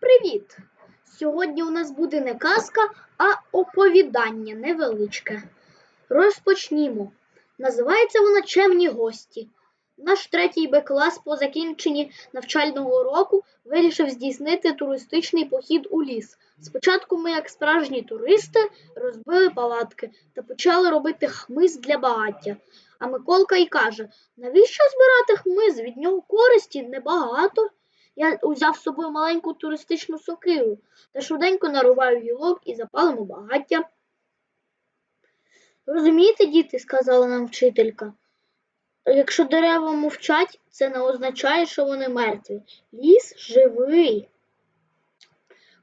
привіт! Сьогодні у нас буде не казка, а оповідання невеличке. Розпочнімо. Називається вона Чемні гості. Наш третій Б клас по закінченні навчального року вирішив здійснити туристичний похід у ліс. Спочатку ми, як справжні туристи, розбили палатки та почали робити хмиз для багаття. А Миколка й каже: навіщо збирати хмиз? Від нього користі небагато. Я узяв з собою маленьку туристичну сокиру та швиденько нарубаю гілок і запалимо багаття. Розумієте, діти, сказала нам вчителька. Якщо дерева мовчать, це не означає, що вони мертві. Ліс живий.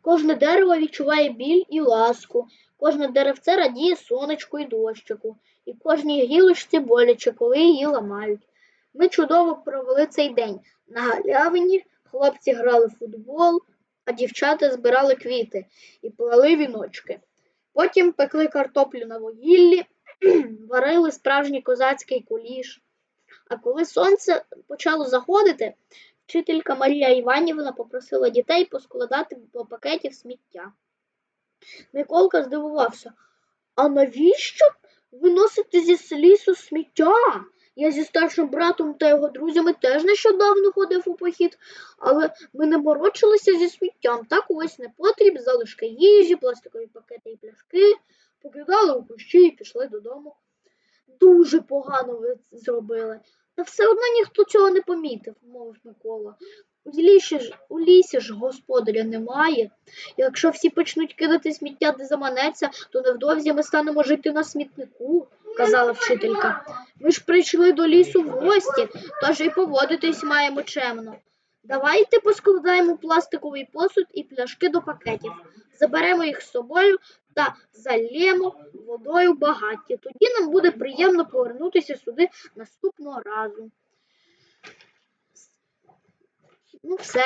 Кожне дерево відчуває біль і ласку, кожне деревце радіє сонечку і дощику, і кожній гілочці боляче, коли її ламають. Ми чудово провели цей день. На галявині хлопці грали в футбол, а дівчата збирали квіти і плели віночки. Потім пекли картоплю на вугіллі, варили справжній козацький куліш. А коли сонце почало заходити, вчителька Марія Іванівна попросила дітей поскладати по пакетів сміття. Миколка здивувався. А навіщо виносити зі лісу сміття? Я зі старшим братом та його друзями теж нещодавно ходив у похід, але ми не морочилися зі сміттям. Так ось непотріб, залишки їжі, пластикові пакети і пляшки, покидали у кущі і пішли додому. Дуже погано ви зробили. Та все одно ніхто цього не помітив, мовив Микола. У лісі ж, у лісі ж господаря немає. Якщо всі почнуть кидати сміття, де заманеться, то невдовзі ми станемо жити на смітнику, казала вчителька. Ми ж прийшли до лісу в гості, тож і поводитись маємо чемно. Давайте поскладаємо пластиковий посуд і пляшки до пакетів, заберемо їх з собою та зальємо водою багаття. Тоді нам буде приємно повернутися сюди наступного разу. Ну, все.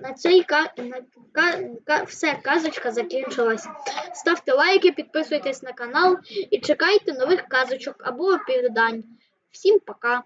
На цей ка... на... Ка... Все, казочка закінчилась. Ставте лайки, підписуйтесь на канал і чекайте нових казочок або оповідань. Всім пока!